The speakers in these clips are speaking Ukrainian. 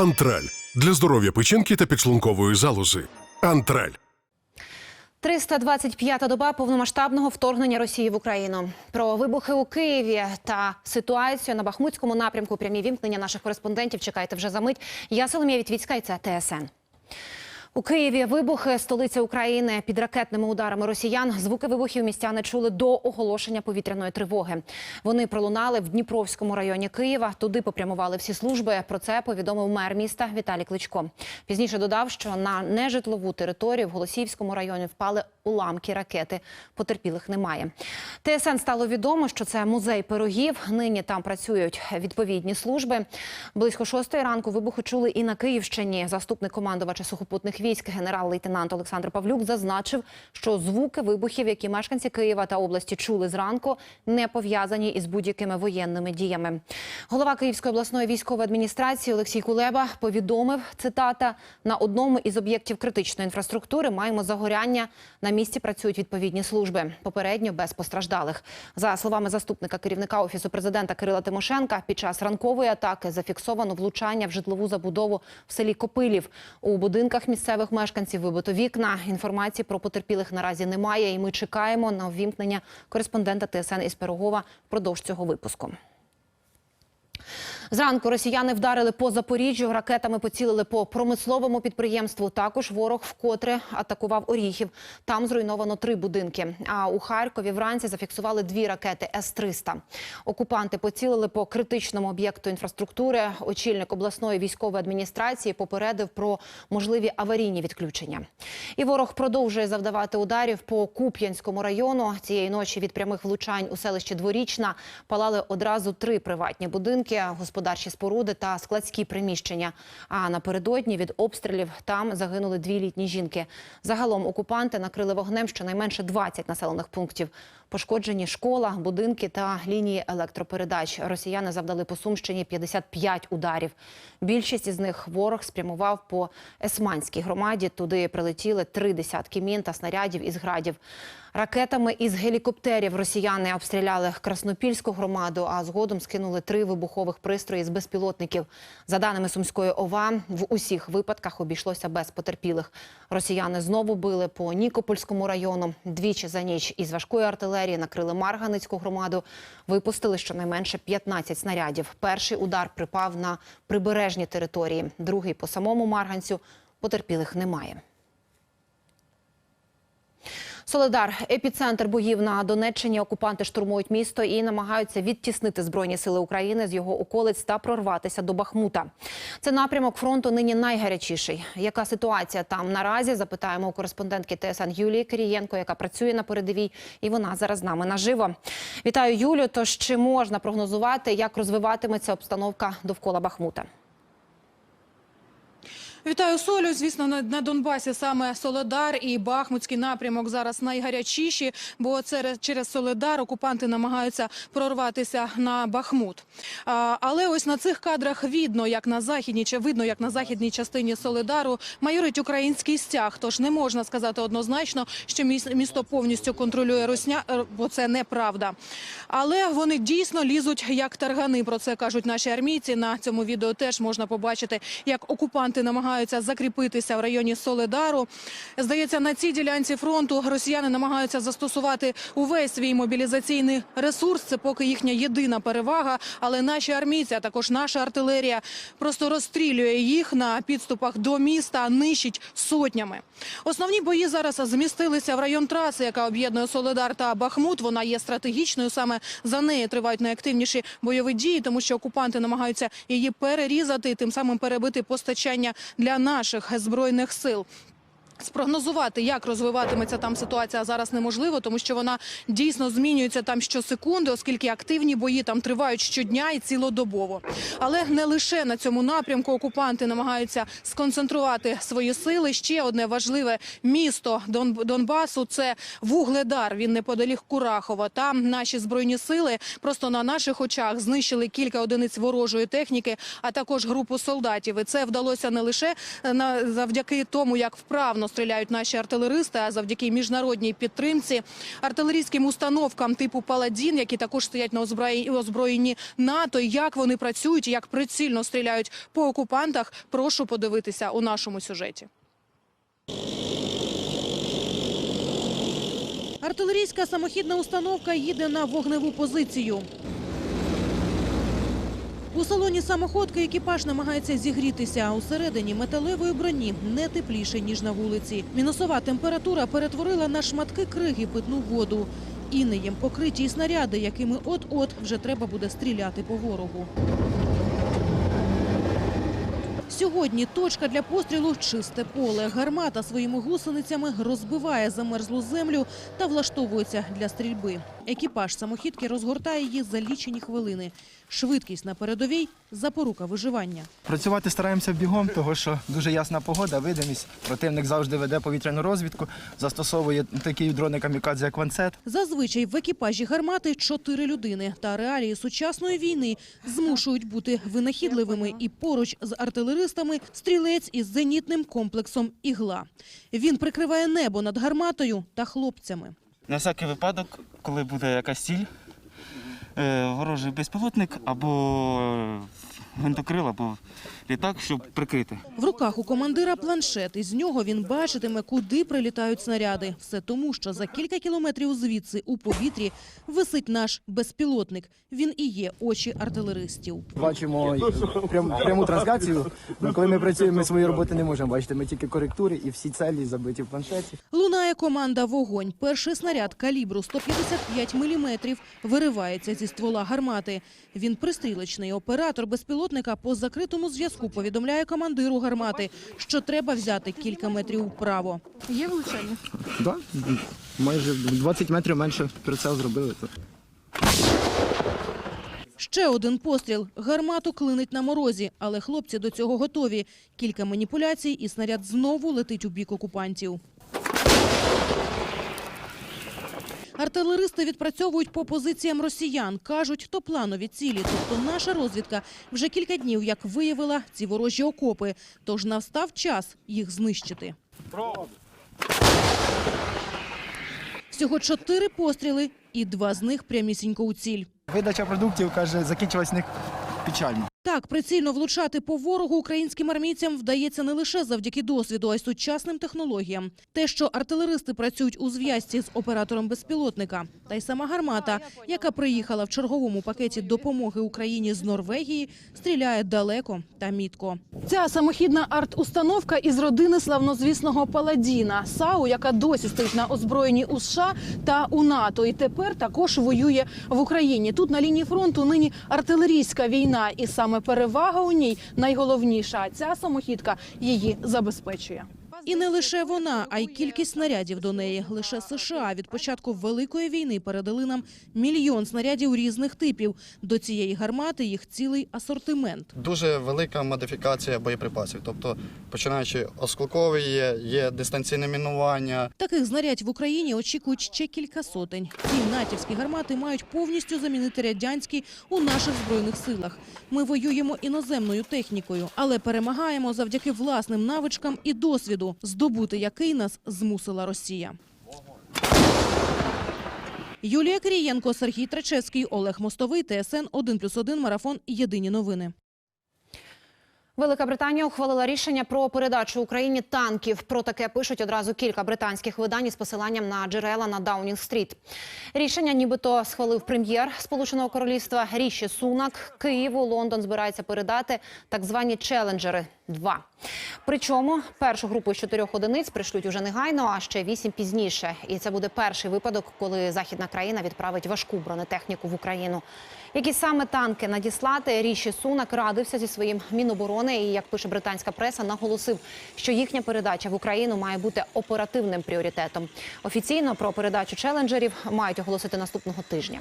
Антраль для здоров'я печінки та підшлункової залози. Антраль. 325-та доба повномасштабного вторгнення Росії в Україну. Про вибухи у Києві та ситуацію на Бахмутському напрямку. Прямі вімкнення наших кореспондентів. Чекайте вже за мить. Я Соломія Вітвіцька і це ТСН. У Києві вибухи столиця України під ракетними ударами росіян. Звуки вибухів містяни чули до оголошення повітряної тривоги. Вони пролунали в Дніпровському районі Києва. Туди попрямували всі служби. Про це повідомив мер міста Віталій Кличко. Пізніше додав, що на нежитлову територію в Голосіївському районі впали уламки ракети. Потерпілих немає. ТСН стало відомо, що це музей пирогів. Нині там працюють відповідні служби. Близько шостої ранку вибухи чули і на Київщині. Заступник командувача сухопутних військ генерал-лейтенант Олександр Павлюк зазначив, що звуки вибухів, які мешканці Києва та області чули зранку, не пов'язані із будь-якими воєнними діями. Голова Київської обласної військової адміністрації Олексій Кулеба повідомив цитата на одному із об'єктів критичної інфраструктури маємо загоряння. На місці працюють відповідні служби. Попередньо без постраждалих. За словами заступника керівника офісу президента Кирила Тимошенка, під час ранкової атаки зафіксовано влучання в житлову забудову в селі Копилів. У будинках місцевих мешканців вибито вікна. Інформації про потерпілих наразі немає, і ми чекаємо на ввімкнення кореспондента ТСН із Пирогова впродовж цього випуску. Зранку росіяни вдарили по Запоріжжю, ракетами поцілили по промисловому підприємству. Також ворог вкотре атакував Оріхів. Там зруйновано три будинки. А у Харкові вранці зафіксували дві ракети С-300. Окупанти поцілили по критичному об'єкту інфраструктури. Очільник обласної військової адміністрації попередив про можливі аварійні відключення. І ворог продовжує завдавати ударів по Куп'янському району. Цієї ночі від прямих влучань у селищі Дворічна палали одразу три приватні будинки, господарчі споруди та складські приміщення. А напередодні від обстрілів там загинули дві літні жінки. Загалом окупанти накрили вогнем щонайменше 20 населених пунктів. Пошкоджені школа, будинки та лінії електропередач. Росіяни завдали по Сумщині 55 ударів. Більшість із них ворог спрямував по Есманській громаді. Туди прилетіли три десятки мін та снарядів із градів. Ракетами із гелікоптерів росіяни обстріляли Краснопільську громаду, а згодом скинули три вибухових пристрої з безпілотників. За даними Сумської ОВА, в усіх випадках обійшлося без потерпілих. Росіяни знову били по Нікопольському району. Двічі за ніч із важкої артилерії накрили Марганицьку громаду. Випустили щонайменше 15 снарядів. Перший удар припав на прибережні території, другий по самому Марганцю. Потерпілих немає. Соледар, епіцентр боїв на Донеччині. Окупанти штурмують місто і намагаються відтіснити збройні сили України з його околиць та прорватися до Бахмута. Це напрямок фронту нині найгарячіший. Яка ситуація там наразі? Запитаємо у кореспондентки ТСН Юлії Кирієнко, яка працює на передовій, і вона зараз з нами наживо. Вітаю, Юлю. Тож чи можна прогнозувати, як розвиватиметься обстановка довкола Бахмута? Вітаю Солю. Звісно, на, Донбасі саме Солодар і Бахмутський напрямок зараз найгарячіші, бо це через Солодар окупанти намагаються прорватися на Бахмут. Але ось на цих кадрах видно, як на західній чи видно, як на західній частині Солидару майорить український стяг. Тож не можна сказати однозначно, що міс- місто повністю контролює Росня, е, бо це неправда. Але вони дійсно лізуть як таргани. Про це кажуть наші армійці. На цьому відео теж можна побачити, як окупанти намагаються закріпитися в районі Соледару. Здається, на цій ділянці фронту росіяни намагаються застосувати увесь свій мобілізаційний ресурс. Це поки їхня єдина перевага. Але наші армійці, а також наша артилерія, просто розстрілює їх на підступах до міста, нищить сотнями. Основні бої зараз змістилися в район траси, яка об'єднує Соледар та Бахмут. Вона є стратегічною. Саме за нею тривають найактивніші бойові дії, тому що окупанти намагаються її перерізати тим самим перебити постачання для наших збройних сил. Спрогнозувати, як розвиватиметься там ситуація зараз неможливо, тому що вона дійсно змінюється там щосекунди, оскільки активні бої там тривають щодня і цілодобово. Але не лише на цьому напрямку окупанти намагаються сконцентрувати свої сили. Ще одне важливе місто Дон- Донбасу це Вугледар. Він неподалік Курахова. Там наші збройні сили просто на наших очах знищили кілька одиниць ворожої техніки, а також групу солдатів. І це вдалося не лише е, на завдяки тому, як вправно стріляють наші артилеристи, а завдяки міжнародній підтримці артилерійським установкам типу Паладін, які також стоять на озброєнні, НАТО. Як вони працюють, як прицільно стріляють по окупантах. Прошу подивитися у нашому сюжеті. Артилерійська самохідна установка їде на вогневу позицію. У салоні самоходки екіпаж намагається зігрітися. а Усередині металевої броні не тепліше, ніж на вулиці. Мінусова температура перетворила на шматки криги питну воду. Інеєм покриті й снаряди, якими от-от вже треба буде стріляти по ворогу. Сьогодні точка для пострілу чисте поле. Гармата своїми гусеницями розбиває замерзлу землю та влаштовується для стрільби. Екіпаж самохідки розгортає її за лічені хвилини. Швидкість на передовій – запорука виживання. Працювати стараємося бігом, тому що дуже ясна погода, видимість. Противник завжди веде повітряну розвідку, застосовує такі дрони камікадзе, як ланцет. Зазвичай в екіпажі гармати чотири людини. Та реалії сучасної війни змушують бути винахідливими і поруч з артилеристами стрілець із зенітним комплексом «Ігла». Він прикриває небо над гарматою та хлопцями. На всякий випадок, коли буде якась ціль, ворожий безпілотник або гвинтокрил, або літак, щоб прикрити. В руках у командира планшет. Із нього він бачитиме, куди прилітають снаряди. Все тому, що за кілька кілометрів звідси у повітрі висить наш безпілотник. Він і є очі артилеристів. Бачимо прям, пряму трансляцію. Коли ми працюємо, ми свої роботи не можемо бачити. Ми тільки коректури і всі целі забиті в планшеті. Лунає команда «Вогонь». Перший снаряд калібру 155 мм виривається зі ствола гармати. Він пристрілочний. Оператор безпілотника по закритому зв'язку повідомляє командиру гармати, що треба взяти кілька метрів вправо. Є влучання? Да? Майже 20 метрів менше прицел зробили. Ще один постріл. Гармату клинить на морозі, але хлопці до цього готові. Кілька маніпуляцій і снаряд знову летить у бік окупантів. Артилеристи відпрацьовують по позиціям росіян. Кажуть, то планові цілі. Тобто наша розвідка вже кілька днів як виявила ці ворожі окопи. Тож настав час їх знищити. Всього чотири постріли і два з них прямісінько у ціль. Видача продуктів, каже, закінчилась них печально. Так, прицільно влучати по ворогу українським армійцям вдається не лише завдяки досвіду, а й сучасним технологіям. Те, що артилеристи працюють у зв'язці з оператором безпілотника, та й сама гармата, яка приїхала в черговому пакеті допомоги Україні з Норвегії, стріляє далеко та мітко. Ця самохідна арт-установка із родини славнозвісного Паладіна САУ, яка досі стоїть на озброєнні у США та у НАТО, і тепер також воює в Україні. Тут на лінії фронту нині артилерійська війна, і саме перевага у ній найголовніша. Ця самохідка її забезпечує. І не лише вона, а й кількість снарядів до неї. Лише США від початку великої війни передали нам мільйон снарядів різних типів. До цієї гармати їх цілий асортимент. Дуже велика модифікація боєприпасів. Тобто, починаючи осколкові є, є дистанційне мінування, Таких знарядь в Україні очікують ще кілька сотень. Ці натівські гармати мають повністю замінити радянські у наших збройних силах. Ми воюємо іноземною технікою, але перемагаємо завдяки власним навичкам і досвіду, здобути який нас змусила Росія. Юлія Кирієнко, Сергій Трачевський, Олег Мостовий, ТСН 1+,1, Марафон. Єдині новини. Велика Британія ухвалила рішення про передачу Україні танків. Про таке пишуть одразу кілька британських видань із посиланням на джерела на Даунінг-стріт. Рішення нібито схвалив прем'єр Сполученого Королівства Ріші Сунак. Києву Лондон збирається передати так звані челенджери 2 Причому першу групу з чотирьох одиниць пришлють уже негайно, а ще вісім пізніше. І це буде перший випадок, коли західна країна відправить важку бронетехніку в Україну. Які саме танки надіслати, Ріші Сунак радився зі своїм міноборони і, як пише британська преса, наголосив, що їхня передача в Україну має бути оперативним пріоритетом. Офіційно про передачу челенджерів мають оголосити наступного тижня.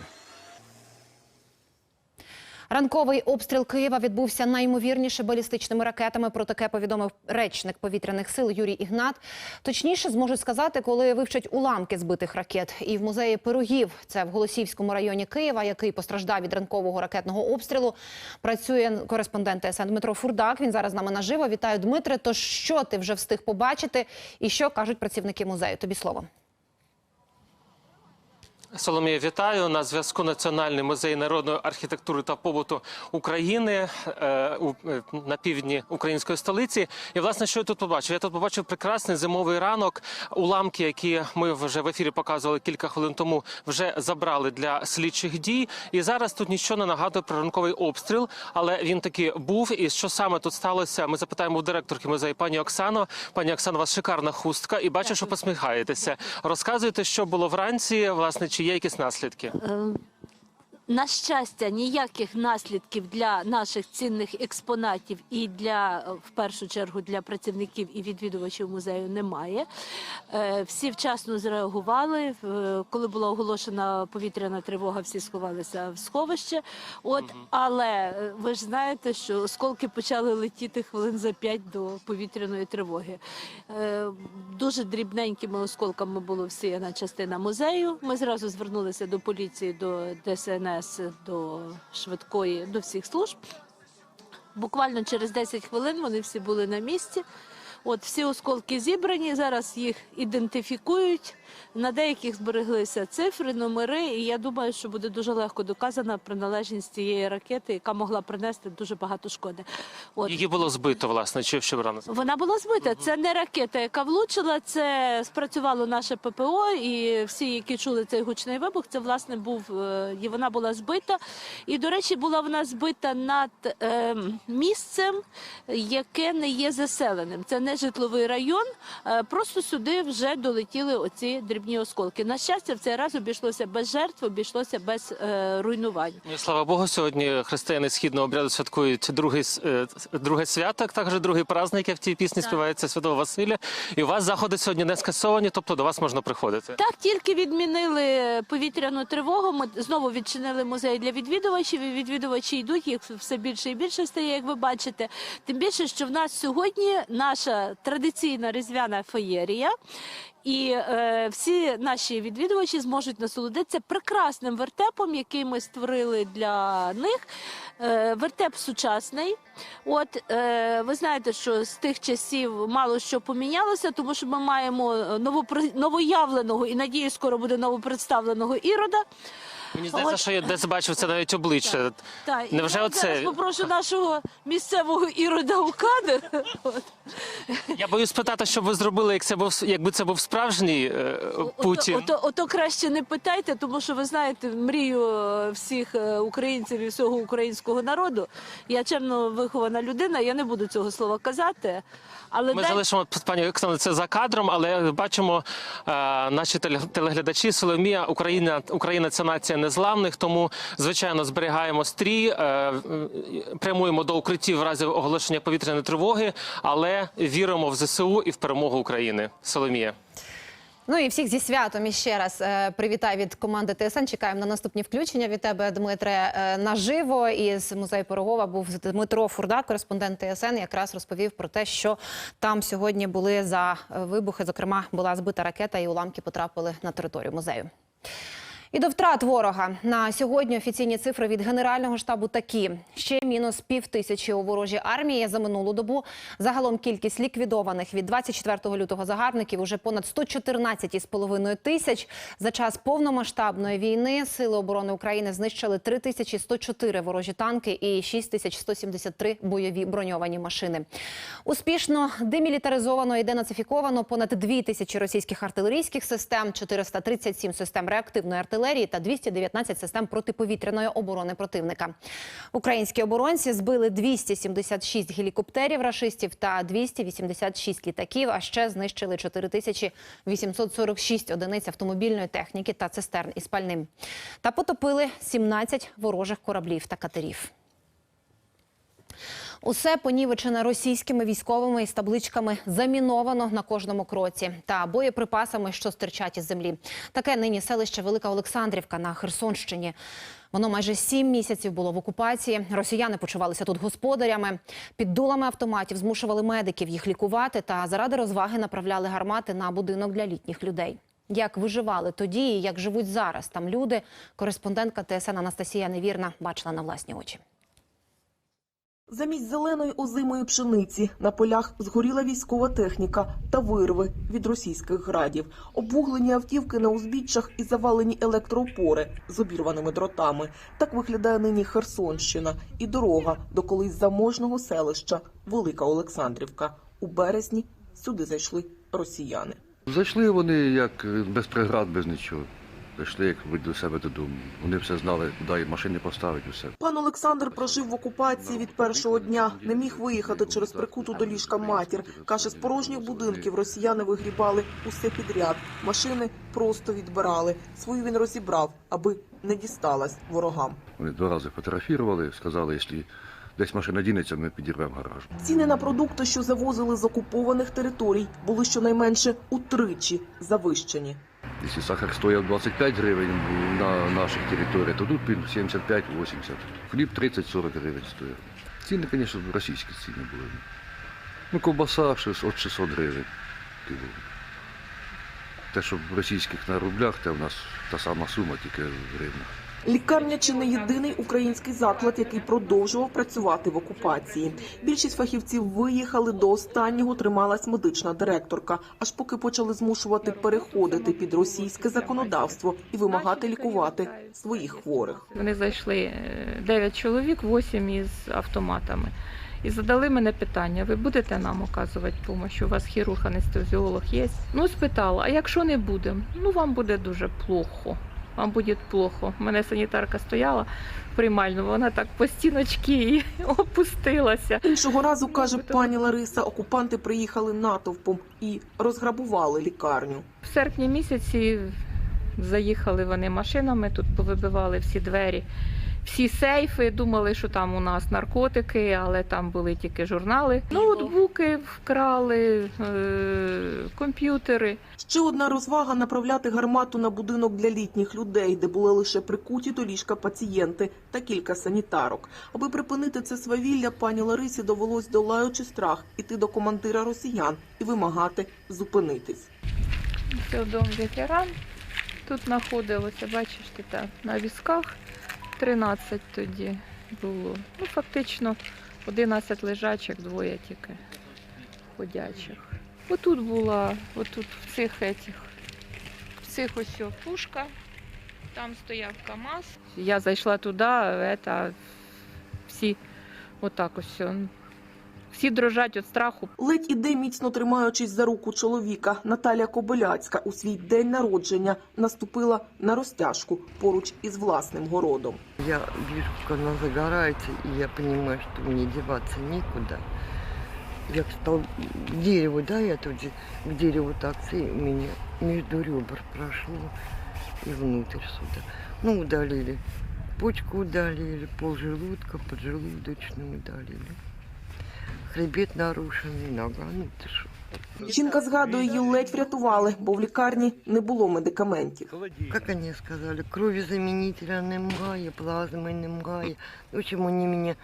Ранковий обстріл Києва відбувся найімовірніше балістичними ракетами. Про таке повідомив речник повітряних сил Юрій Ігнат. Точніше зможуть сказати, коли вивчать уламки збитих ракет. І в музеї пирогів, це в Голосіївському районі Києва, який постраждав від ранкового ракетного обстрілу. Працює кореспондент ТСН Дмитро Фурдак. Він зараз з нами наживо. Вітаю, Дмитре. Тож що ти вже встиг побачити, і що кажуть працівники музею? Тобі слово. Соломія, вітаю на зв'язку Національний музей народної архітектури та побуту України е, у, е, на півдні української столиці. І власне, що я тут побачив? Я тут побачив прекрасний зимовий ранок. Уламки, які ми вже в ефірі показували кілька хвилин тому, вже забрали для слідчих дій. І зараз тут нічого не нагадує про ранковий обстріл, але він таки був. І що саме тут сталося? Ми запитаємо у директорки музею пані Оксано. Пані Оксано, у вас шикарна хустка, і бачу, що посміхаєтеся. Розказуйте, що було вранці, власне, чи є якісь наслідки? На щастя, ніяких наслідків для наших цінних експонатів і для е, в першу чергу для працівників і відвідувачів музею немає. Е, Всі вчасно зреагували. Е, Коли була оголошена повітряна тривога, всі сховалися в сховище. От, але ви ж знаєте, що осколки почали летіти хвилин за п'ять до повітряної тривоги. Дуже дрібненькими осколками була всіяна частина музею. Ми зразу звернулися до поліції, до ДСНС, до швидкої, до всіх служб. Буквально через 10 хвилин вони всі були на місці. От всі осколки зібрані, зараз їх ідентифікують. На деяких збереглися цифри, номери, і я думаю, що буде дуже легко доказана приналежність цієї ракети, яка могла принести дуже багато шкоди. От. Її було збито, власне, чи що рано? Вона була збита. Це не ракета, яка влучила. Це спрацювало наше ППО, і всі, які чули цей гучний вибух, це власне був е, і вона була збита. І до речі, була вона збита над е, місцем, яке не є заселеним. Це не житловий район. е, просто сюди вже долетіли оці дрібні осколки. На щастя, в цей раз обійшлося без жертв, обійшлося без е, руйнувань. Ну, слава Богу, сьогодні християни східного обряду святкують другий, е, друге свято, також другий праздник, як в тій пісні співається Святого Василя. І у вас заходи сьогодні не скасовані, тобто до вас можна приходити. Так, тільки відмінили повітряну тривогу. Ми знову відчинили музей для відвідувачів. І відвідувачі йдуть, їх все більше і більше стає, як ви бачите. Тим більше, що в нас сьогодні наша традиційна різдвяна феєрія. І е, всі наші відвідувачі зможуть насолодитися прекрасним вертепом, який ми створили для них. Е, вертеп сучасний. От е, ви знаєте, що з тих часів мало що помінялося, тому що ми маємо новопри... новоявленого і надію, скоро буде новопредставленого ірода. Мені здається, От. що я десь бачив це навіть обличчя. Та, і Невже я оце? зараз попрошу нашого місцевого ірода у кадр. От. Я боюсь спитати, що б ви зробили, як це був, якби це був справжній е, Путін. Ото, ото, ото краще не питайте, тому що ви знаєте мрію е, всіх е, українців і всього українського народу. Я чемно вихована людина, я не буду цього слова казати. Але Ми де... залишимо пані Оксано це за кадром, але бачимо е, наші теле- телеглядачі Соломія, Україна, Україна це нація незламних. Тому звичайно зберігаємо стрій, е, прямуємо до укриттів в разі оголошення повітряної тривоги, але віримо в ЗСУ і в перемогу України. Соломія. Ну і всіх зі святом і ще раз е, привітай від команди ТСН. Чекаємо на наступні включення від тебе, Дмитре, е, наживо. І з музею Пирогова був Дмитро Фурда, кореспондент ТСН, якраз розповів про те, що там сьогодні були за вибухи. Зокрема, була збита ракета, і уламки потрапили на територію музею. І до втрат ворога на сьогодні офіційні цифри від генерального штабу такі: ще мінус пів тисячі у ворожій армії за минулу добу. Загалом кількість ліквідованих від 24 лютого загарбників уже понад 114,5 тисяч. За час повномасштабної війни сили оборони України знищили 3104 ворожі танки і 6173 бойові броньовані машини. Успішно демілітаризовано і денацифіковано понад 2 тисячі російських артилерійських систем, 437 систем реактивної артилерії та 219 систем протиповітряної оборони противника. Українські оборонці збили 276 гелікоптерів рашистів та 286 літаків, а ще знищили 4846 одиниць автомобільної техніки та цистерн із пальним. Та потопили 17 ворожих кораблів та катерів. Усе понівечене російськими військовими із табличками заміновано на кожному кроці та боєприпасами, що стирчать із землі. Таке нині селище Велика Олександрівка на Херсонщині. Воно майже сім місяців було в окупації. Росіяни почувалися тут господарями. Під дулами автоматів змушували медиків їх лікувати та заради розваги направляли гармати на будинок для літніх людей. Як виживали тоді і як живуть зараз там люди, кореспондентка ТСН Анастасія Невірна бачила на власні очі. Замість зеленої озимої пшениці на полях згоріла військова техніка та вирви від російських градів, обвуглені автівки на узбіччях і завалені електроопори з обірваними дротами. Так виглядає нині Херсонщина і дорога до колись заможного селища Велика Олександрівка. У березні сюди зайшли росіяни. Зайшли вони як без преград, без нічого. Зайшли як будь до себе додому. Вони все знали, куди машини поставити, усе. Пан Олександр прожив в окупації від першого дня. Не міг виїхати через прикуту до ліжка матір. Каже, з порожніх будинків росіяни вигрібали усе підряд. Машини просто відбирали. Свою він розібрав, аби не дісталась ворогам. Вони два рази фотографували, сказали, якщо десь машина дінеться, ми підірвемо гараж. Ціни на продукти, що завозили з окупованих територій, були щонайменше утричі завищені. Якщо сахар стояв 25 гривень на наших територіях, то тут він 75-80. Хліб 30-40 гривень стояв. Ціни, звісно, російські ціни були. Ну, ковбаса от 600 гривень. Те, що в російських на рублях, те в нас та сама сума, тільки в гривнах. Лікарня чи не єдиний український заклад, який продовжував працювати в окупації. Більшість фахівців виїхали до останнього. Трималась медична директорка, аж поки почали змушувати переходити під російське законодавство і вимагати лікувати своїх хворих. Вони зайшли 9 чоловік, 8 із автоматами. І задали мене питання: ви будете нам оказувати допомогу? У вас хірург, анестезіолог є? Ну, спитала, а якщо не будемо? Ну, вам буде дуже плохо. Вам буде плохо. У мене санітарка стояла в приймальну, вона так по стіночки і опустилася. Іншого разу каже пані Лариса, окупанти приїхали натовпом і розграбували лікарню. В серпні місяці заїхали вони машинами, тут повибивали всі двері, всі сейфи. Думали, що там у нас наркотики, але там були тільки журнали. Ноутбуки вкрали, е- комп'ютери. Ще одна розвага направляти гармату на будинок для літніх людей, де були лише прикуті до ліжка пацієнти та кілька санітарок. Аби припинити це свавілля, пані Ларисі довелось, долаючи страх, іти до командира росіян і вимагати зупинитись. Це дом ветеран. Тут знаходилося, бачиш, ти там на візках 13 тоді було. Ну, фактично 11 лежачих, двоє тільки ходячих. Отут була, отут в цих етіх, в цих ось пушка, там стояв КАМАЗ. Я зайшла туди, всі отак ось. Всі дрожать від страху. Ледь іде, міцно тримаючись за руку чоловіка. Наталя Кобиляцька у свій день народження наступила на розтяжку поруч із власним городом. Я вижу, как она загорается, и я понимаю, что мне деваться некуда. Я к, стол... к дереву, да, я тут же к дереву так, и меня между ребер прошло и внутрь сюда. Ну, удалили. Почку удалили, полжелудка, поджелудочную удалили Хребет нарушений, нога, ну ты что. Жінка згадує, її ледь врятували, бо в лікарні не було медикаментів. Как они сказали, крови заменителя немає, плазмы немає. В общем, они меня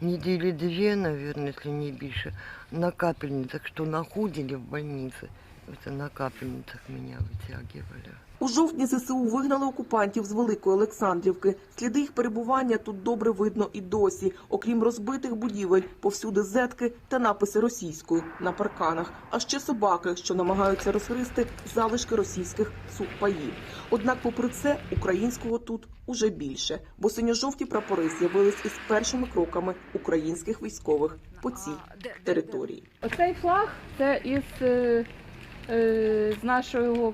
недели две, наверное, если не більше, на капельницах, что находили в больнице. Это на капельницах меня вытягивали. У жовтні ЗСУ вигнали окупантів з Великої Олександрівки. Сліди їх перебування тут добре видно і досі. Окрім розбитих будівель, повсюди зетки та написи російською на парканах, а ще собаки, що намагаються розгризти залишки російських сухпаїв. Однак, попри це, українського тут уже більше, бо синьо-жовті прапори з'явились із першими кроками українських військових по цій території. Оцей флаг це із е, е, з нашого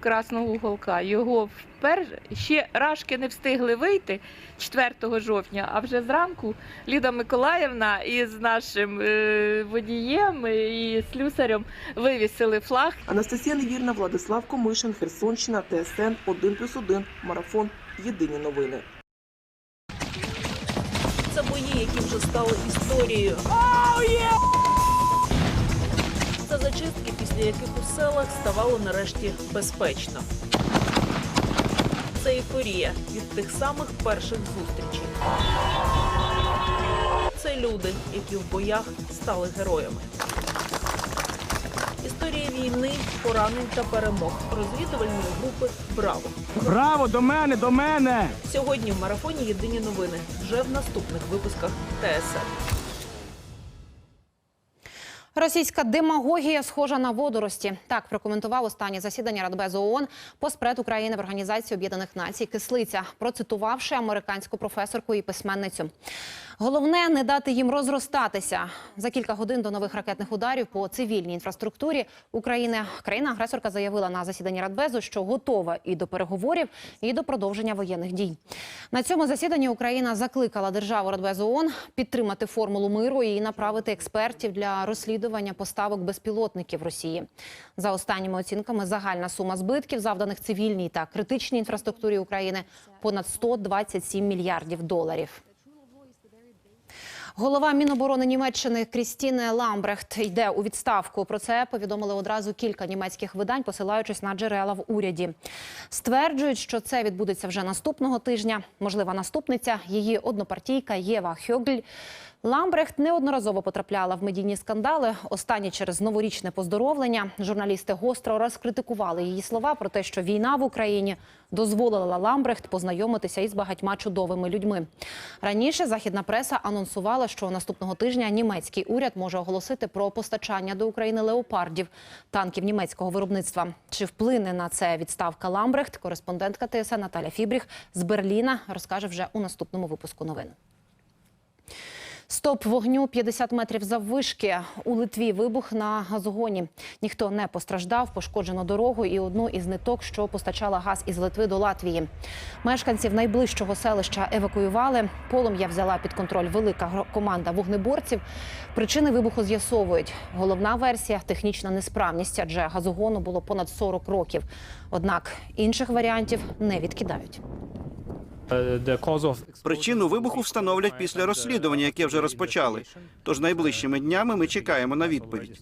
красного уголка. Його впер... ще рашки не встигли вийти 4 жовтня, а вже зранку Ліда Миколаївна із нашим е, водієм і слюсарем вивісили флаг. Анастасія Невірна, Владислав Комишин, Херсонщина, ТСН 1+,1, Марафон. Єдині новини. Це бої, які вже стали історією. Це зачистки, після яких у селах ставало нарешті безпечно. Це ейфорія від тих самих перших зустрічей. Це люди, які в боях стали героями. Історія війни, поранень та перемог розвідувальної групи Браво. Браво, до мене, до мене! Сьогодні в марафоні Єдині новини вже в наступних випусках ТСН. Російська демагогія схожа на водорості. Так прокоментував останнє засідання Радбезу ООН постпред України в Організації Об'єднаних Націй Кислиця, процитувавши американську професорку і письменницю. Головне не дати їм розростатися. За кілька годин до нових ракетних ударів по цивільній інфраструктурі України країна-агресорка заявила на засіданні Радбезу, що готова і до переговорів, і до продовження воєнних дій. На цьому засіданні Україна закликала державу Радбезу ООН підтримати формулу миру і направити експертів для розслідування поставок безпілотників Росії. За останніми оцінками, загальна сума збитків, завданих цивільній та критичній інфраструктурі України, понад 127 мільярдів доларів. Голова Міноборони Німеччини Крістіне Ламбрехт йде у відставку. Про це повідомили одразу кілька німецьких видань, посилаючись на джерела в уряді. Стверджують, що це відбудеться вже наступного тижня. Можлива наступниця її однопартійка Єва Хьогль. Ламбрехт неодноразово потрапляла в медійні скандали. Останні через новорічне поздоровлення. Журналісти гостро розкритикували її слова про те, що війна в Україні дозволила Ламбрехт познайомитися із багатьма чудовими людьми. Раніше західна преса анонсувала, що наступного тижня німецький уряд може оголосити про постачання до України леопардів танків німецького виробництва. Чи вплине на це відставка Ламбрехт? Кореспондентка ТСН Наталя Фібріх з Берліна розкаже вже у наступному випуску новин. Стоп вогню 50 метрів заввишки. У Литві вибух на газогоні. Ніхто не постраждав, пошкоджено дорогу і одну із ниток, що постачала газ із Литви до Латвії. Мешканців найближчого селища евакуювали. Полум'я взяла під контроль велика команда вогнеборців. Причини вибуху з'ясовують. Головна версія технічна несправність, адже газогону було понад 40 років. Однак інших варіантів не відкидають. Причину вибуху встановлять після розслідування, яке вже розпочали. Тож найближчими днями ми чекаємо на відповідь.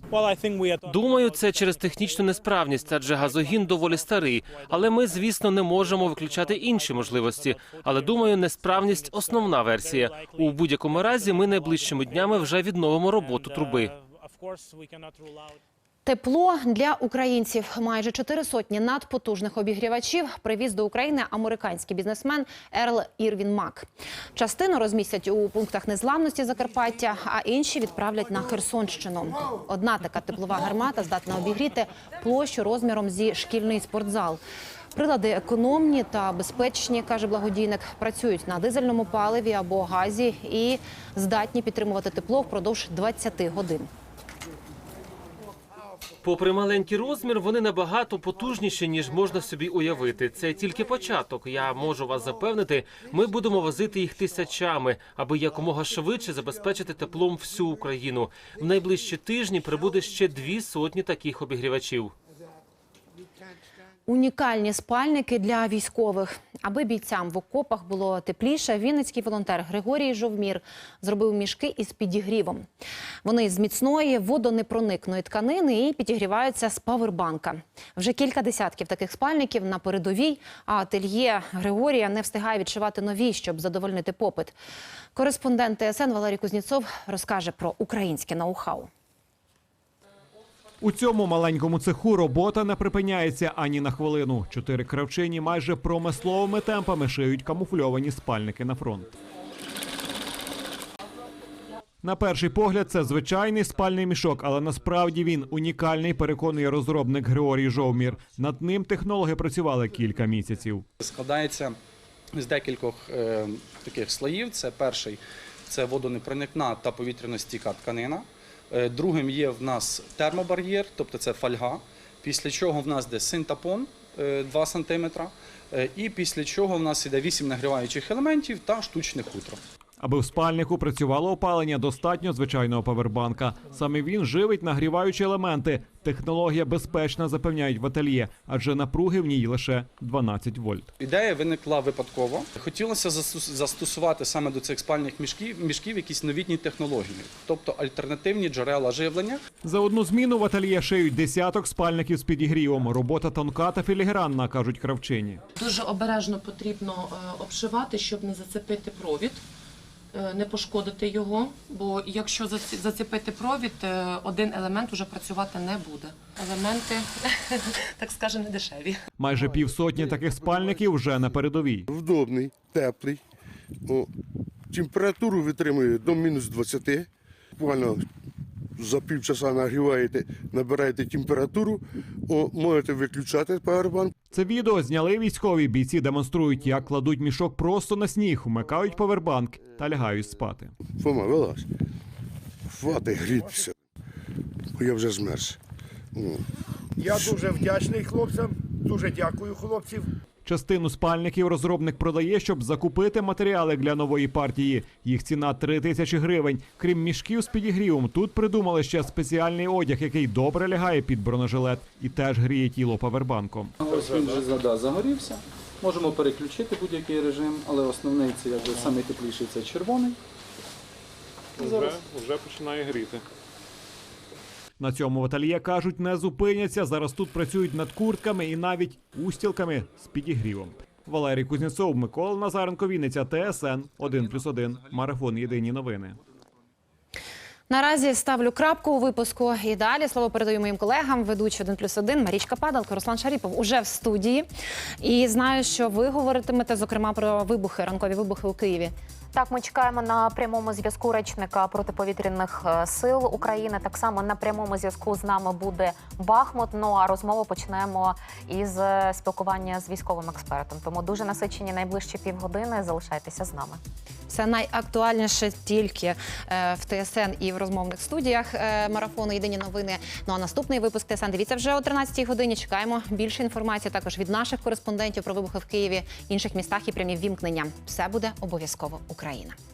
Думаю, це через технічну несправність, адже газогін доволі старий. Але ми, звісно, не можемо виключати інші можливості. Але думаю, несправність основна версія. У будь-якому разі, ми найближчими днями вже відновимо роботу труби. Тепло для українців. Майже чотири сотні надпотужних обігрівачів привіз до України американський бізнесмен Ерл Ірвін Мак. Частину розмістять у пунктах незламності Закарпаття, а інші відправлять на Херсонщину. Одна така теплова гармата здатна обігріти площу розміром зі шкільний спортзал. Прилади економні та безпечні, каже благодійник, працюють на дизельному паливі або газі і здатні підтримувати тепло впродовж 20 годин. Попри маленький розмір, вони набагато потужніші, ніж можна собі уявити. Це тільки початок. Я можу вас запевнити, ми будемо возити їх тисячами, аби якомога швидше забезпечити теплом всю Україну. В найближчі тижні прибуде ще дві сотні таких обігрівачів. Унікальні спальники для військових, аби бійцям в окопах було тепліше. Вінницький волонтер Григорій Жовмір зробив мішки із підігрівом. Вони з міцної водонепроникної тканини і підігріваються з павербанка. Вже кілька десятків таких спальників на передовій. А ательє Григорія не встигає відшивати нові, щоб задовольнити попит. Кореспондент ТСН Валерій Кузнєцов розкаже про українське ноу-хау. У цьому маленькому цеху робота не припиняється ані на хвилину. Чотири кравчині майже промисловими темпами шиють камуфльовані спальники на фронт. На перший погляд, це звичайний спальний мішок, але насправді він унікальний, переконує розробник Григорій Жовмір. Над ним технологи працювали кілька місяців. складається з декількох е, таких слоїв. Це перший це водонепроникна та повітряно-стійка тканина. Е, другим є в нас термобар'єр, тобто це фольга. Після чого в нас йде синтапон е, 2 см. Е, і після чого в нас іде 8 нагріваючих елементів та штучне хутро. Аби в спальнику працювало опалення, достатньо звичайного павербанка. Саме він живить нагріваючі елементи. Технологія безпечна, запевняють в ательє, адже напруги в ній лише 12 вольт. Ідея виникла випадково. Хотілося застос- застосувати саме до цих спальних мішків, мішків якісь новітні технології, тобто альтернативні джерела живлення. За одну зміну в ательє шиють десяток спальників з підігрівом. Робота тонка та філігранна, кажуть кравчині. Дуже обережно потрібно е, обшивати, щоб не зацепити провід, не пошкодити його. Бо якщо зацепити провід, е, один елемент уже працювати не буде. Елементи, так скажемо, не дешеві. Майже півсотні таких спальників вже на передовій. Вдобний, теплий. О, температуру витримує до мінус 20. Буквально за півчаса нагріваєте, набираєте температуру, о, можете виключати павербанк. Це відео зняли військові. Бійці демонструють, як кладуть мішок просто на сніг, вмикають повербанк та лягають спати. Фома, вилазь. Хвати грітися. Я вже змерз. Ну. Я дуже вдячний хлопцям, дуже дякую хлопців. Частину спальників розробник продає, щоб закупити матеріали для нової партії. Їх ціна 3 тисячі гривень. Крім мішків з підігрівом, тут придумали ще спеціальний одяг, який добре лягає під бронежилет і теж гріє тіло павербанком. Ось він вже зада загорівся. Можемо переключити будь-який режим, але основний це якби найтепліший це червоний. Вже, вже починає гріти. На цьому в ательє кажуть, не зупиняться. Зараз тут працюють над куртками і навіть устілками з підігрівом. Валерій Кузнєцов, Микола Назаренко, Вінниця, ТСН 1+,1. Марафон. Єдині новини. Наразі ставлю крапку у випуску. І далі слово передаю моїм колегам. Ведучий 1 плюс 1 Марічка Падалко, Руслан Шаріпов уже в студії. І знаю, що ви говоритимете зокрема про вибухи, ранкові вибухи у Києві. Так, ми чекаємо на прямому зв'язку речника протиповітряних е, сил України. Так само на прямому зв'язку з нами буде Бахмут. Ну а розмову почнемо із е, спілкування з військовим експертом. Тому дуже насичені найближчі півгодини. Залишайтеся з нами. Все найактуальніше тільки е, в ТСН і в розмовних студіях е, марафону Єдині новини. Ну а наступний випуск ТСН дивіться вже о 13-й годині. Чекаємо більше інформації також від наших кореспондентів про вибухи в Києві, інших містах і прямі вімкнення. Все буде обов'язково Україна.